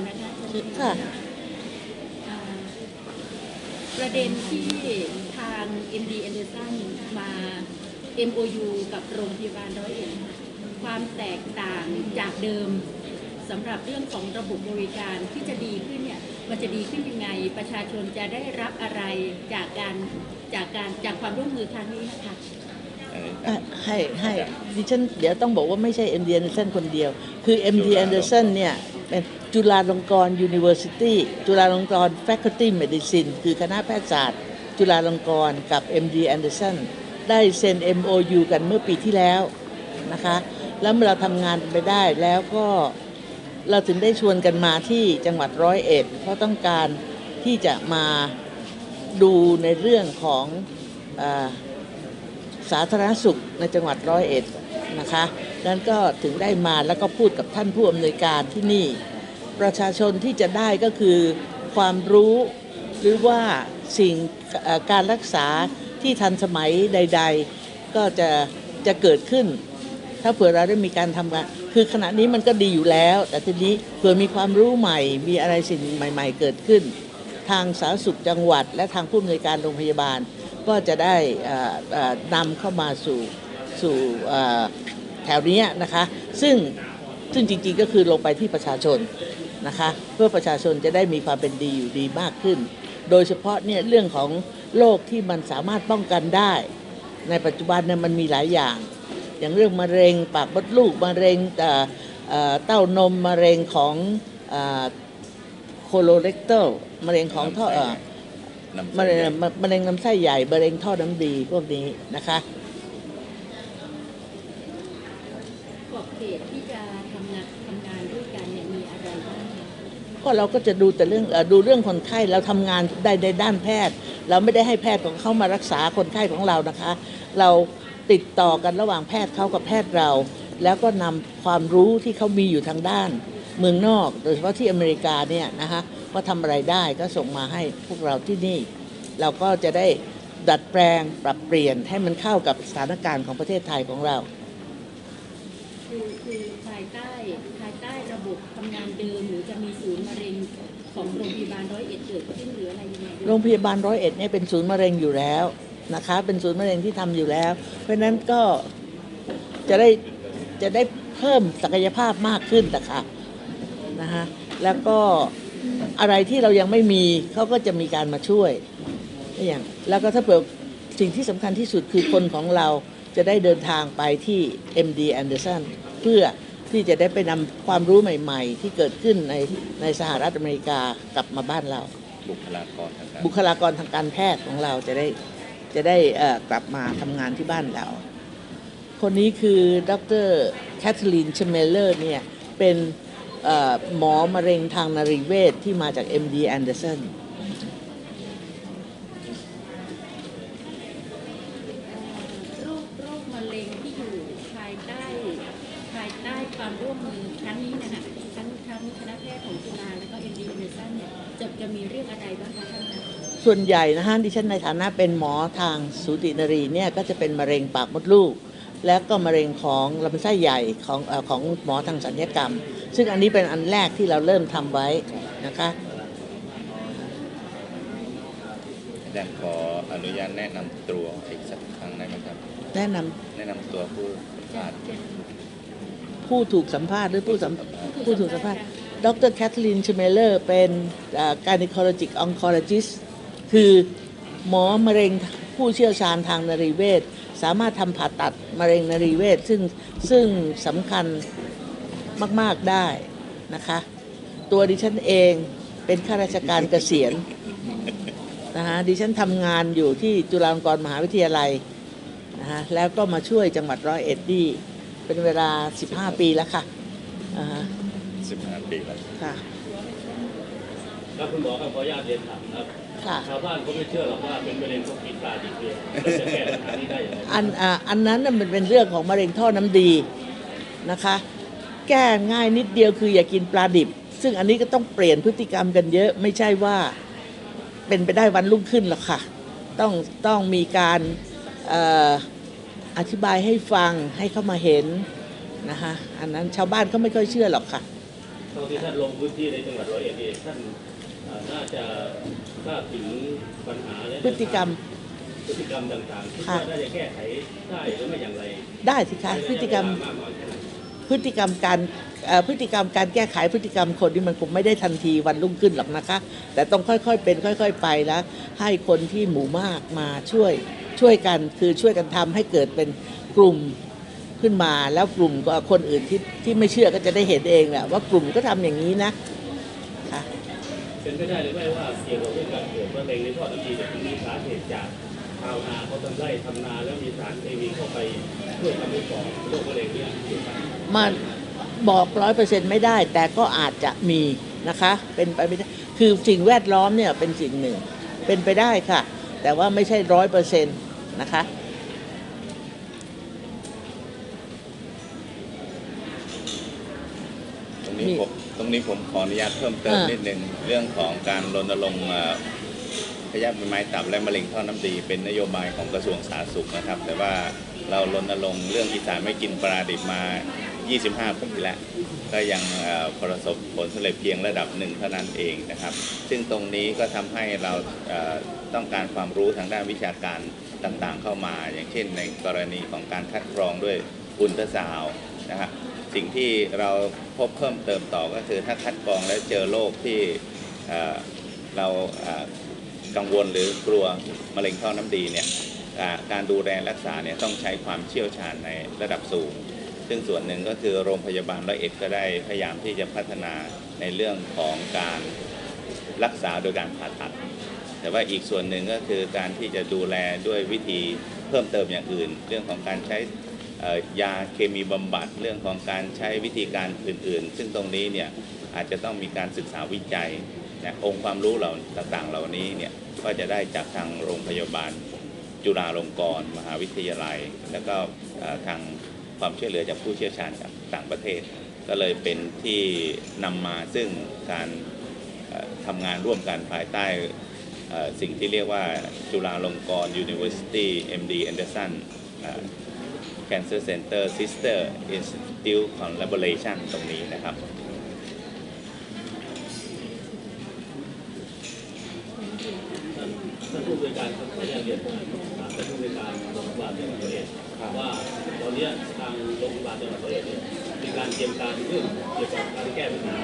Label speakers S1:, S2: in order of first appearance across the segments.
S1: อนนะคะ
S2: ค่ะ
S1: อ่าประเด็นที่ทาง MD Anderson มา MOU กับโรงพยาบาลร้อยเอ็ดความแตกต่างจากเดิมสำหรับเรื่องของระบบบริการที่จะดีขึ้นเนี่ยมันจะดีขึ้นยังไง ประชาชนจะได้รับอะไรจากการจากการจากความร่วมมือครั้งนี้นะคะ
S2: อะให้ให้ดิฉันเดี๋ยวต้องบอกว่าไม่ใช่ MD Anderson คนเดียว คือ MD
S3: จุฬาลงกรณ์
S2: Anderson เนี่ยเป็น จุฬาลงกรณ์ University จุฬาลงกรณ์ Faculty Medicine คือคณะแพทยศาสตร์ จุฬาลงกรณ์กับ MD Anderson ได้เซ็น MOU กันเมื่อปีที่แล้วนะคะ แล้วเมื่อเราทำงานไปได้แล้วก็เราถึงได้ชวนกันมาที่จังหวัดร้อยเอ็ด เพราะต้องการที่จะมาดูในเรื่องของอสาธารณสุขในจังหวัดร้อยเอ็ดนะคะ นั้นก็ถึงได้มาแล้วก็พูดกับท่านผู้อำนวยการที่นี่ ประชาชนที่จะได้ก็คือความรู้หรือว่าสิ่งการรักษาที่ทันสมัยใด ๆ ก็จะจะเกิดขึ้น ถ้าเผื่อเราได้มีการทำงานคือขณะนี้มันก็ดีอยู่แล้ว แต่ทีนี้เผื่อมีความรู้ใหม่ มีอะไรสิ่งใหม่ ๆ เกิดขึ้น ทางสาธารณสุขจังหวัด และทางผู้อำนวยการโรงพยาบาล ก็จะได้นำเข้ามาสู่สู่แถวนี้นะคะ ซึ่งซึ่งจริงๆก็คือลงไปที่ประชาชน นะคะเพื่อประชาชนจะได้มีความเป็นดีอยู่ดีมากขึ้น โดยเฉพาะเนี่ยเรื่องของโรคที่มันสามารถป้องกันได้ ในปัจจุบันเนี่ยมันมีหลายอย่าง อย่างเรื่องมะเร็งปากมดลูกมะเร็งเอ่อเอ่อเต้านมมะเร็งของโคโลเรกเตอร์มะเร็งของท่อเอ่อมะเร็งมะเร็งลำไส้ใหญ่มะเร็งท่อน้ำดีพวกนี้นะคะ
S1: ขอบเขตที่ำงานทำงานด้วยกันเนี่ยมีอะไรบ้างคะ
S2: ก็เราก็จะดูแต่เรื่องดูเรื่องคนไข้เราทำงานได้ในด้านแพทย์ เราไม่ได้ให้แพทย์ของเขามารักษาคนไข้ของเรานะคะ เราติดต่อกันระหว่างแพทย์เขากับแพทย์เรา แล้วก็นำความรู้ที่เขามีอยู่ทางด้าน เมืองนอก โดยเฉพาะที่อเมริกาเนี่ยนะคะว่าทำอะไรได้ก็ส่งมาให้พวกเราที่นี่ เราก็จะได้ดัดแปลงปรับเปลี่ยนให้มันเข้ากับสถานการณ์ของประเทศไทยของเรา
S1: คือคือภายใต้ภายใต้ระบบทำงานเดิมหรือจะมีศูนย์มะเร็งของโรงพยาบาลร้อยเอ็ดเกิดขึ้นหรืออะไรยังไง
S2: โรงพยาบาลร้อยเอ็ดเนี่ยเป็นศูนย์มะเร็งอยู่แล้วนะคะ เป็นศูนย์มะเร็งที่ทำอยู่แล้ว เพราะฉะนั้นก็จะได้จะได้เพิ่มศักยภาพมากขึ้นนะคะนะคะแล้วก็อะไรที่เรายังไม่มีเขาก็จะมีการมาช่วยอย่างแล้วก็ถ้าเปิดสิ่งที่สำคัญที่สุดคือคนของเราจะได้เดินทางไปที่ MD Anderson เพื่อที่จะได้ไปนำความรู้ใหม่ ๆ ที่เกิดขึ้นในในสหรัฐอเมริกากลับมาบ้านเรา
S3: บุคลากรทางการ
S2: บุคลากรทางการแพทย์ของเราจะได้จะได้เอ่อกลับมาทำงานที่บ้านเรา คนนี้คือดรแคทเธอรีนเชเมเลอร์เนี่ยเป็นเอ่อหมอมะเร็งทางนรีเวชที่มาจาก MD Anderson
S1: โรคโรคมะเร็งที่อยู่ภายใต้ภายใต้ความร่วมมือครั้งนี้เนยนะทั้งทั้งคณะแพทย์ของจุฬาและก็เอ็มดีเมสันเนี่ยจะจะมีเรื่องอะไรบ้างคะท่านคะ
S2: ส่วนใหญ่นะฮะดิฉันในฐานะเป็นหมอทางสูตินรีเนี่ยก็จะเป็นมะเร็งปากมดลูก และก็มะเร็งของลำไส้ใหญ่ของเออของหมอทางสัญญกรรม ซึ่งอันนี้เป็นอันแรกที่เราเริ่มทำไว้นะคะ
S3: อาจารย์ขออนุญาตแนะนำตัวอีกสักครั้งได้ไหมครับ
S2: แนะนำ
S3: แนะนำตัวผู้สัมภาษณ์
S2: ผู้ถูกสัมภาษณ์หรือผู้สัม ผู้ถูกสัมภาษณ์ดรแคทเธอรีนชเมเลอร์ เป็นการนิคอลจิกอ n งคอลจิส คือหมอมะเร็งผู้เชี่ยวชาญทางนรีเวชสามารถทำผ่าตัดมะเร็งนรีเวชซึ่งซึ่งสำคัญมาก ๆ ได้นะคะ ตัวดิฉันเองเป็นข้าราชการเกษียณนะคะดิฉันทำงานอยู่ที่จุฬาลงกรณ์มหาวิทยาลัยนะคะแล้วก็มาช่วยจังหวัดร้อยเอ็ดนี่เป็นเวลา 15 ปีแล้วค่ะอ่าฮะ
S3: 15ปีแล้ว
S2: ค่ะ
S4: ครับคุณหมอครับขออนุญาตเรียนถามครับ
S2: ค่ะ
S4: ชาวบ้านเขาไม่เชื่อหรอกว่าเป็นมะเร็งต้องกินปลาดิบเดียวจะแก้ปัญหานี้ได้อย่างไร
S2: อันอ่าอันนั้นน่ะมันเป็นเรื่องของมะเร็งท่อน้ำดีนะคะ แก้ง่ายนิดเดียวคืออย่ากินปลาดิบ ซึ่งอันนี้ก็ต้องเปลี่ยนพฤติกรรมกันเยอะ ไม่ใช่ว่าเป็นไปได้วันรุ่งขึ้นหรอกค่ะ ต้องต้องมีการเอ่ออธิบายให้ฟังให้เข้ามาเห็นนะคะอันนั้นชาวบ้านเขาไม่ค่อยเชื่อหรอกค่ะ
S4: เท่าที่ท่านลงพื้นที่ในจังหวัดร้อยเอ็ดเองท่านเอ่อ น่าจะทราบถึงปัญหาและ
S2: พฤติกรรม
S4: พฤติกรรมต่างๆที่
S2: ค่ะ
S4: ว่าน่าจะแก้ไขได้หรือไม่อย่างไร
S2: ได้สิคะพฤติกรรม
S4: ในะยะเวลามากน้อยแค่ไหน
S2: พฤติกรรมการเอ่อพฤติกรรมการแก้ไขพฤติกรรมคนที่มันคงไม่ได้ทันทีวันรุ่งขึ้นหรอกนะคะ แต่ต้องค่อยๆเป็นค่อยๆไปแล้วให้คนที่หมู่มากมาช่วยช่วยกันคือช่วยกันทำให้เกิดเป็นกลุ่มขึ้นมาแล้วกลุ่มก็คนอื่นที่ที่ไม่เชื่อก็จะได้เห็นเองแหละว่ากลุ่มก็ทำอย่างนี้นะค่ะ
S4: เป็นไปได้หรือไม่ว่าเกี่ยวกับเรื่องการเกิดมะเร็งในท่อน้ำดีจะมีสาเหตุจากชาวนาเขาทำไร่ทำนาแล้วมีสารเคมีเข้าไปช่วยทำให้ก่อโรคมะเร็งเนี่ยเกี่ยวกับ
S2: มันบอกร้อยเปอร์เซ็นต์ไม่ได้ แต่ก็อาจจะมีนะคะ เป็นไปไม่ได้คือสิ่งแวดล้อมเนี่ยเป็นสิ่งหนึ่ง เป็นไปได้ค่ะ แต่ว่าไม่ใช่ร้อยเปอร์เซ็นต์นะคะ
S3: ตรงนี้
S2: มี
S3: ผม ตรงนี้ผมขออนุญาตเพิ่มเติม
S2: อ่านิ
S3: นิดหนึ่งเรื่องของการรณรงค์เอ่อพยาธิใบไม้ตับและมะเร็งท่อน้ำดีเป็นนโยบายของกระทรวงสาธารณสุขนะครับ แต่ว่าเรารณรงค์เรื่องอีสานไม่กินปลาดิบมา 25 ปีแล้ว ก็ยังเอ่อประสบผลสำเร็จเพียงระดับหนึ่งเท่านั้นเองนะครับ ซึ่งตรงนี้ก็ทำให้เราเอ่อต้องการความรู้ทางด้านวิชาการต่างๆเข้ามา อย่างเช่นในกรณีของการคัดกรองด้วยอุลตราซาวด์นะครับ สิ่งที่เราพบเพิ่มเติมต่อก็คือถ้าคัดกรองแล้วเจอโรคที่เรากังวลหรือกลัวมะเร็งท่อน้ำดีเนี่ยการดูแลรักษาเนี่ยต้องใช้ความเชี่ยวชาญในระดับสูง ซึ่งส่วนหนึ่งก็คือโรงพยาบาลร้อยเอ็ดก็ได้พยายามที่จะพัฒนาในเรื่องของการรักษาโดยการผ่าตัด แต่ว่าอีกส่วนหนึ่งก็คือการที่จะดูแลด้วยวิธีเพิ่มเติมอย่างอื่น เรื่องของการใช้ ยาเคมีบำบัดเรื่องของการใช้วิธีการอื่น ๆ ซึ่งตรงนี้เนี่ยอาจจะต้องมีการศึกษาวิจัยนะองค์ความรู้เหล่าต่างๆ เหล่านี้เนี่ยก็จะได้จากทางโรงพยาบาลจุฬาลงกรณ์มหาวิทยาลัย แล้วก็ทางความช่วยเหลือจากผู้เชี่ยวชาญจากต่างประเทศ ก็เลยเป็นที่นำมาซึ่งการทำงานร่วมกันภายใต้สิ่งที่เรียกว่าจุฬาลงกรณ์ University MD Anderson Cancer Center Sister Institute Collaboration ตรงนี้นะครับ
S4: ท่านผู้บริการครับขออนุญาตเรียนถามท่านผู้บริการโรงพยาบาลจังหวัดร้อยว่าตอนนี้ทางโรงพยาบาลจังหวัดร้อยเอ็ดเนี่ยมีการเตรียมการเรื่องเกี่ยวกับการแก้ปัญหา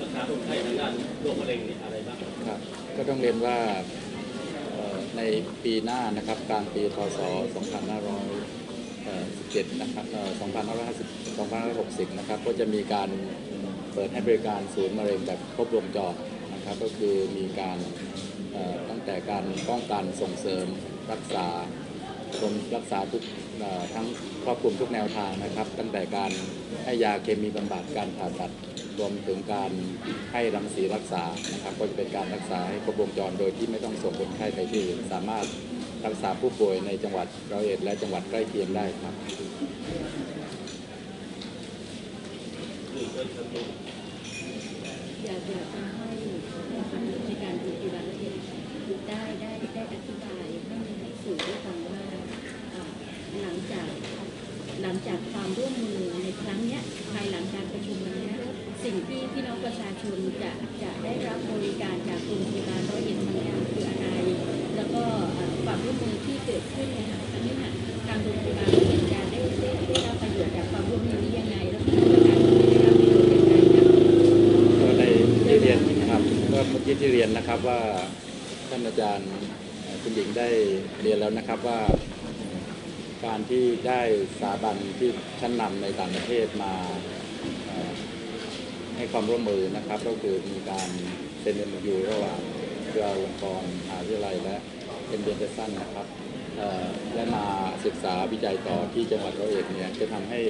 S4: รักษาคนไข้ทางด้านโรคมะเร็งนี่อะไรบ้าง
S5: ครับ ก็ต้องเรียนว่าในปีหน้านะครับกลางปีพศ2500 2517นะครับเอ่อ2550 2560 นะครับ ก็จะมีการเปิดให้บริการศูนย์มะเร็งแบบครบวงจรนะครับ ก็คือมีการเอ่อตั้งแต่การป้องกันส่งเสริมรักษารวมรักษาทุกทั้งครอบคลุมทุกแนวทางนะครับ ตั้งแต่การให้ยาเคมีบำบัดการผ่าตัดรวมถึงการให้รังสีรักษานะครับ ก็จะเป็นการรักษาให้ครบวงจรโดยที่ไม่ต้องส่งคนไข้ไปที่อื่นสามารถ รักษาผู้ป่วยในจังหวัดร้อยเอ็ดและจังหวัดใกล้เคียงได้ครับ
S1: อยากอยากจะให้ในการดูกีฬาละเอียดได้ได้ได้อธิบายให้ให้สื่อได้ฟังว่าหลังจากหลังจากความร่วมมือในครั้งนี้ภายหลังการประชุมวันเนี้สิ่งที่พี่น้องประชาชนจะจะได้รับบริการจากโรงพยาบาลร้อยเอ็ดทำงานคืออะไรแล้วก็ ความร่วมมือที่เกิดขึ้นเนี่ยค่ะอันนี้ค่ะทางโรงพยาบาลร้อยเอ็ดจะได้ได้ได้รับประโยชน์จากความร่วมมือนี้ยังไงแล้วพี่น้องประชาชนจะได้รับประโยชน์ยังไงคะ
S5: ก็ได้ที่เรียนนะครับก็เมื่อกี้ที่เรียนนะครับว่าท่านอาจารย์คุณหญิงได้เรียนแล้วนะครับว่า การที่ได้สถาบันที่ชั้นนำในต่างประเทศมาให้ความร่วมมือนะครับ ก็คือมีการเซ็นเอ็มยูระหว่างจุฬาลงกรณ์มหาวิทยาลัยและ เอ็นเดนเดสันนะครับและมาศึกษาวิจัยต่อที่จังหวัดร้อยเอ็ดเนี่ยจะทำให้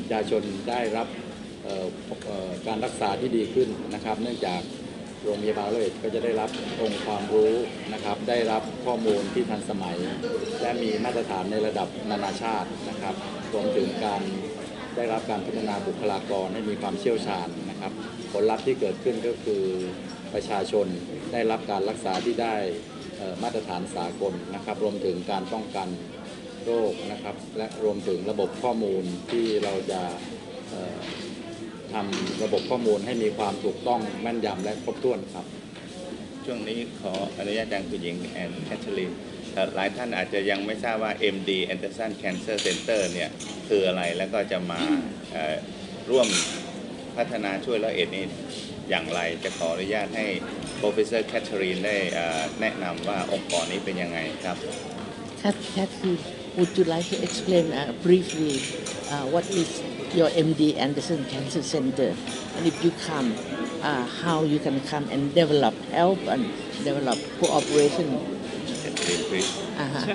S5: ประชาชนได้รับการรักษาที่ดีขึ้นนะครับ เนื่องจากโรงพยาบาลเลยก็จะได้รับองค์ความรู้นะครับ ได้รับข้อมูลที่ทันสมัย และมีมาตรฐานในระดับนานาชาตินะครับรวมถึงการได้รับการพัฒนาบุคลากรให้มีความเชี่ยวชาญนะครับ ผลลัพธ์ที่เกิดขึ้นก็คือประชาชนได้รับการรักษาที่ได้ มาตรฐานสากลนะครับ รวมถึงการป้องกันโรคนะครับ และรวมถึงระบบข้อมูลที่เราจะทำระบบข้อมูลให้มีความถูกต้องแม่นยำและครบถ้วนครับ
S3: ช่วงนี้ขออนุญาตอาจารย์คุณหญิงแอนแคทเธอรีนหลายท่านอาจจะยังไม่ทราบว่า MD Anderson Cancer Center เนี่ยคืออะไรแล้วก็จะมาร่วมพัฒนาช่วยและเอ็ดนี้ อย่างไรจะขออนุญาตให้ Professor Catherine ได้เอ่อแนะนำว่าองค์กรนี้เป็นยังไงครับ
S2: Kat, Kathy, would you like to explain uh, briefly uh, what is your MD Anderson Cancer Center, and if you come, uh, how you can come and develop, help and develop cooperation?
S3: Catherine please
S2: Uh-huh.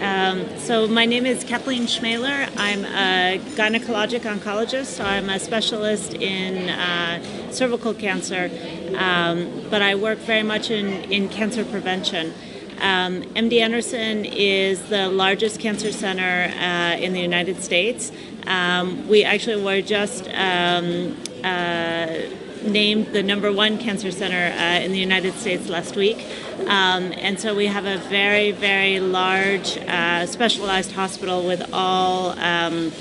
S6: Um, so my name is Kathleen Schmaler. I'm a gynecologic oncologist, so I'm a specialist in uh, cervical cancer, um, but I work very much in, in cancer prevention. Um, MD Anderson is the largest cancer center uh, in the United States. Um, we actually were just um, uh, named the number one cancer center uh, in the United States last week. Um, and so we have a very, very large uh, specialized hospital with all um,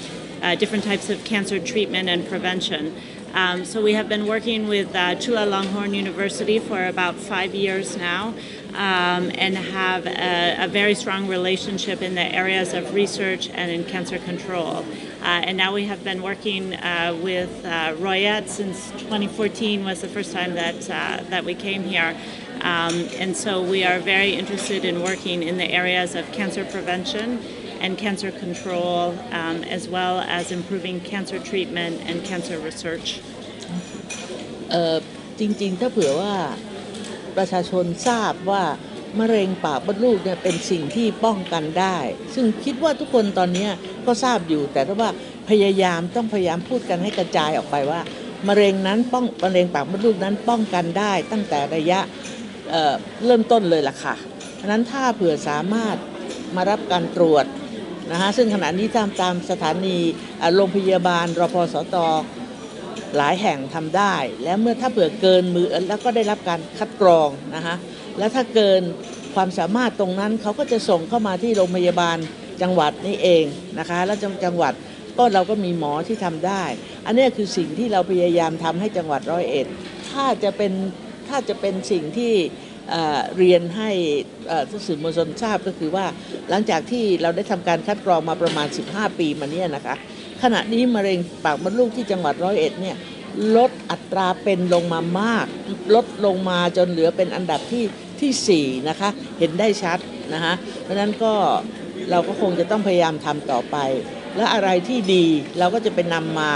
S6: uh, different types of cancer treatment and prevention. Um, so we have been working with uh, Chula Longhorn University for about five years now um, and have a, a very strong relationship in the areas of research and in cancer control. Uh, and now we have been working uh, with uh, Royette since 2014 was the first time that, uh, that we came here. Um, and so we are very interested in working in the areas of cancer prevention and cancer control, um, as well as improving cancer treatment and cancer research.
S2: เอ่อจริงๆ ถ้าเผื่อว่าประชาชนทราบว่า มะเร็งปากมดลูกเนี่ยเป็นสิ่งที่ป้องกันได้ ซึ่งคิดว่าทุกคนตอนนี้ก็ทราบอยู่ แต่ถ้าว่าพยายามต้องพยายามพูดกันให้กระจายออกไปว่ามะเร็งนั้นป้องมะเร็งปากมดลูกนั้นป้องกันได้ ตั้งแต่ระยะเเริ่มต้นเลยล่ะค่ะฉะนั้นถ้าเผื่อสามารถมารับการตรวจนะฮะซึ่งขณะนี้ตามตามสถานีโรงพยาบาลรพสตหลายแห่งทำได้ แล้วเมื่อถ้าเผื่อเกินมือแล้วก็ได้รับการคัดกรองนะคะ แล้วถ้าเกินความสามารถตรงนั้นเขาก็จะส่งเข้ามาที่โรงพยาบาลจังหวัดนี่เองนะคะแล้วจังจังหวัดก็เราก็มีหมอที่ทำได้ อันนี้คือสิ่งที่เราพยายามทำให้จังหวัดร้อยเอ็ด ถ้าจะเป็นถ้าจะเป็นสิ่งที่เรียนให้สื่อมวลชนทราบก็คือว่าหลังจากที่เราได้ทำการคัดกรองมาประมาณ 15 ปีมาเนี้ยนะคะ ขณะนี้มะเร็งปากมดลูกที่จังหวัดร้อยเอ็ดเนี่ยลดอัตราเป็นลงมามาก ลดลงมาจนเหลือเป็นอันดับที่ ที่สี่นะคะ เห็นได้ชัดนะคะเพราะฉะนั้นก็เราก็คงจะต้องพยายามทำต่อไป และอะไรที่ดีเราก็จะไปนำมา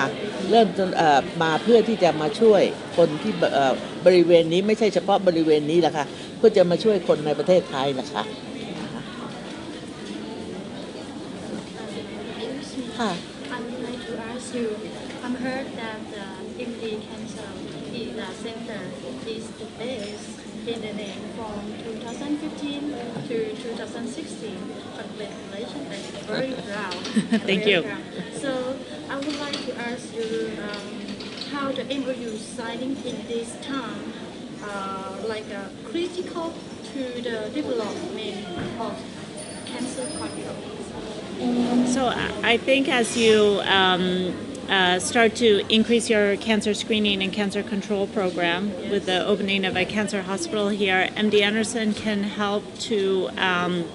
S2: เริ่มต้นเอ่อมาเพื่อที่จะมาช่วยคนที่เอ่อบริเวณนี้ไม่ใช่เฉพาะบริเวณนี้แหละค่ะเพื่อจะมาช่วยคนในประเทศไทยนะคะค่ะ
S7: I would like to ask you, I've heard in the name from 2015 to 2016. Congratulations, I'm very proud.
S6: Thank
S7: Very
S6: you.
S7: proud. So I would like to ask you um, how the MOU signing in this time, uh, like uh, critical to the development of cancer control.
S6: So I I think as you um, uh, start to increase your cancer screening and cancer control program with the opening of a cancer hospital here, MD Anderson can help to um,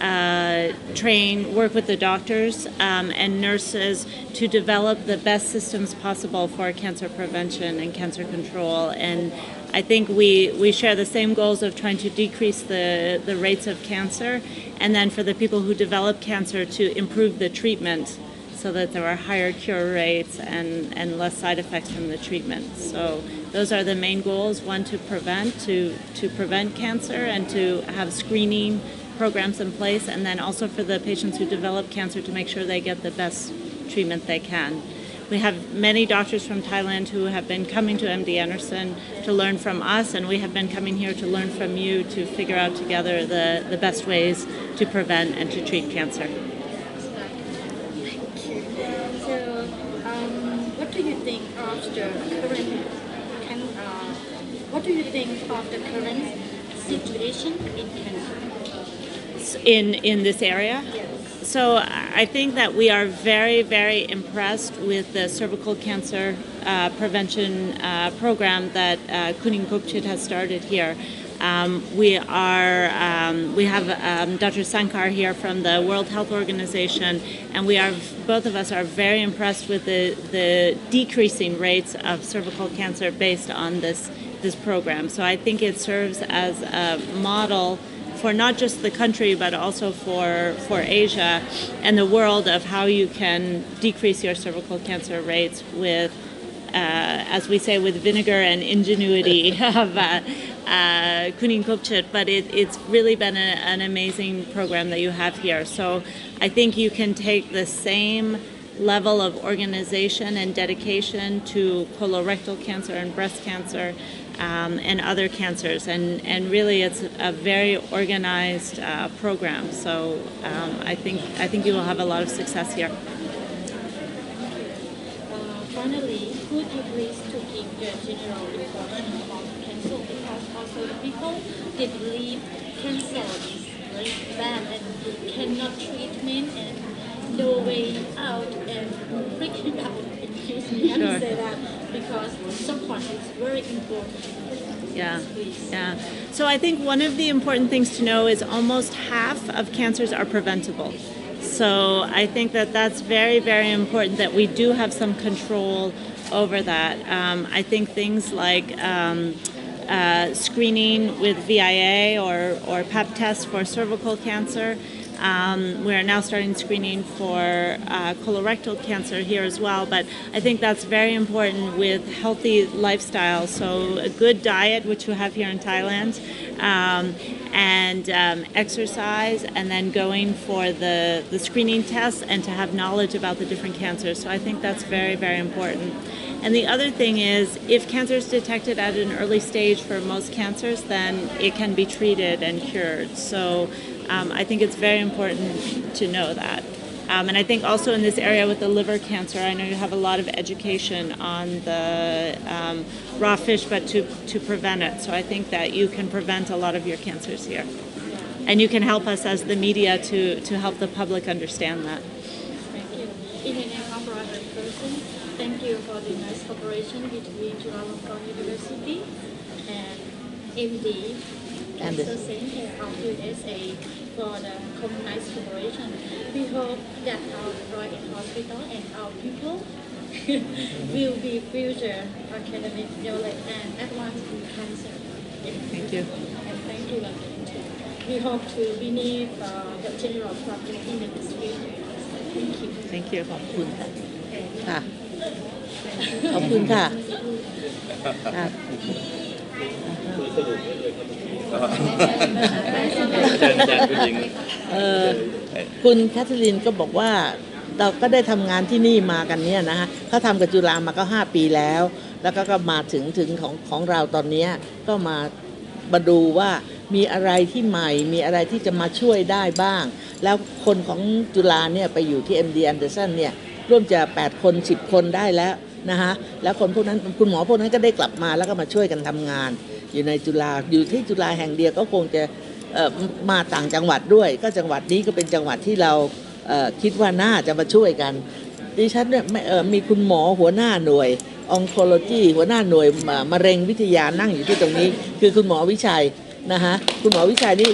S6: uh, train, work with the doctors um, and nurses to develop the best systems possible for cancer prevention and cancer control. And I think we, we share the same goals of trying to decrease the, the rates of cancer, and then for the people who develop cancer to improve the treatment so that there are higher cure rates and, and less side effects from the treatment. So those are the main goals, one to prevent, to, to prevent cancer and to have screening programs in place, and then also for the patients who develop cancer to make sure they get the best treatment they can. We have many doctors from Thailand who have been coming to MD Anderson to learn from us, and we have been coming here to learn from you to figure out together the, the best ways to prevent and to treat cancer.
S7: So, um, what do you think of the current? Can, uh, what do you think of the current situation in Canada?
S6: in in this area. So I think that we are very very impressed with the cervical cancer uh, prevention uh, program that uh, Kuning Gupchit has started here. Um, we are um, we have um, Dr. Sankar here from the World Health Organization, and we are both of us are very impressed with the the decreasing rates of cervical cancer based on this this program. So I think it serves as a model for not just the country but also for for Asia and the world of how you can decrease your cervical cancer rates with uh, as we say, with vinegar and ingenuity of uh, uh, Kuning Kupchit, but it, it's really been a, an amazing program that you have here. So I think you can take the same level of organization and dedication to colorectal cancer and breast cancer um, and other cancers, and, and really it's a very organized uh, program. So um, I think I think you will have a lot of success here.
S7: Uh, finally, could you please to give the general impression about cancer because also people they believe cancer is very bad and cannot treatment and no way out and freaking out. Excuse me, I
S6: Sure.
S7: say that because support is very important.
S6: Yeah, yeah. So I think one of the important things to know is almost half of cancers are preventable. So I think that that's very, very important that we do have some control over that. Um, I think things like um, uh, screening with VIA or, or PAP tests for cervical cancer. Um, we're now starting screening for uh, colorectal cancer here as well, but I think that's very important with healthy lifestyle. So, a good diet, which we have here in Thailand, um, and um, exercise, and then going for the, the screening tests and to have knowledge about the different cancers. So, I think that's very, very important. And the other thing is, if cancer is detected at an early stage for most cancers, then it can be treated and cured. So um, I think it's very important to know that. Um, and I think also in this area with the liver cancer, I know you have a lot of education on the um, raw fish, but to, to prevent it. So I think that you can prevent a lot of your cancers here. And you can help us as the media to, to help the public understand that.
S7: Thank you. In Person, thank you for the nice cooperation between Chulalongkorn University and MD
S2: And
S7: Cancer Center of USA for the com- nice cooperation. We hope that our Royal Hospital and our people will be future academic knowledge and advanced in cancer.
S6: Thank you.
S7: And thank you again too. We hope to be uh, the general public in the next future. Thank you.
S6: Thank you.
S2: ขอบคุณค่ะ ค่ะ ขอบคุณค่ะ ค่ะ
S4: คุยสรุปได้เลยครับ
S3: เชิญอาจารย์คุณหญิง
S2: เอ่อคุณแคทเธอรีนก็บอกว่าเราก็ได้ทำงานที่นี่มากันเนี่ยนะฮะเขาทำกับจุฬามาก็ 5 ปีแล้ว แล้วก็ก็มาถึงถึงของของเราตอนเนี้ยก็มามาดูว่ามีอะไรที่ใหม่ มีอะไรที่จะมาช่วยได้บ้าง แล้วคนของจุฬาเนี่ยไปอยู่ที่ MD Anderson เนี่ยร่วมจะ 8 คน 10 คนได้แล้วนะฮะแล้วคนพวกนั้นคุณหมอพวกนั้นก็ได้กลับมาแล้วก็มาช่วยกันทำงาน อยู่ในจุฬาอยู่ที่จุฬาแห่งเดียวก็คงจะมาต่างจังหวัดด้วย ก็จังหวัดนี้ก็เป็นจังหวัดที่เราคิดว่าน่าจะมาช่วยกันดิฉันเนี่ยมีคุณหมอหัวหน้าหน่วยองโคโลจีหัวหน้าหน่วยมะเร็งวิทยานั่งอยู่ที่ตรงนี้ คือคุณหมอวิชัยนะฮะคุณหมอวิชัยนี่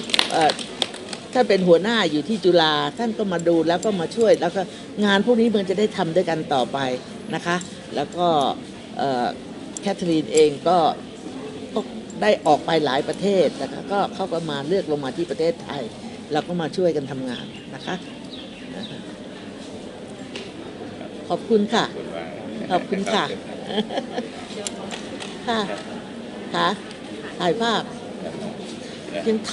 S2: ท่านเป็นหัวหน้าอยู่ที่จุฬาท่านก็มาดูแล้วก็มาช่วย แล้วก็งานพวกนี้มันจะได้ทำด้วยกันต่อไปนะคะ แล้วก็แคทเธอรีนเองก็ ได้ออกไปหลายประเทศนะคะก็เข้าก็มาเลือกลงมาที่ประเทศไทย เราก็มาช่วยกันทำงานนะคะ ขอบคุณค่ะ ขอบคุณค่ะ ค่ะค่ะถ่ายภาพยังถ่าย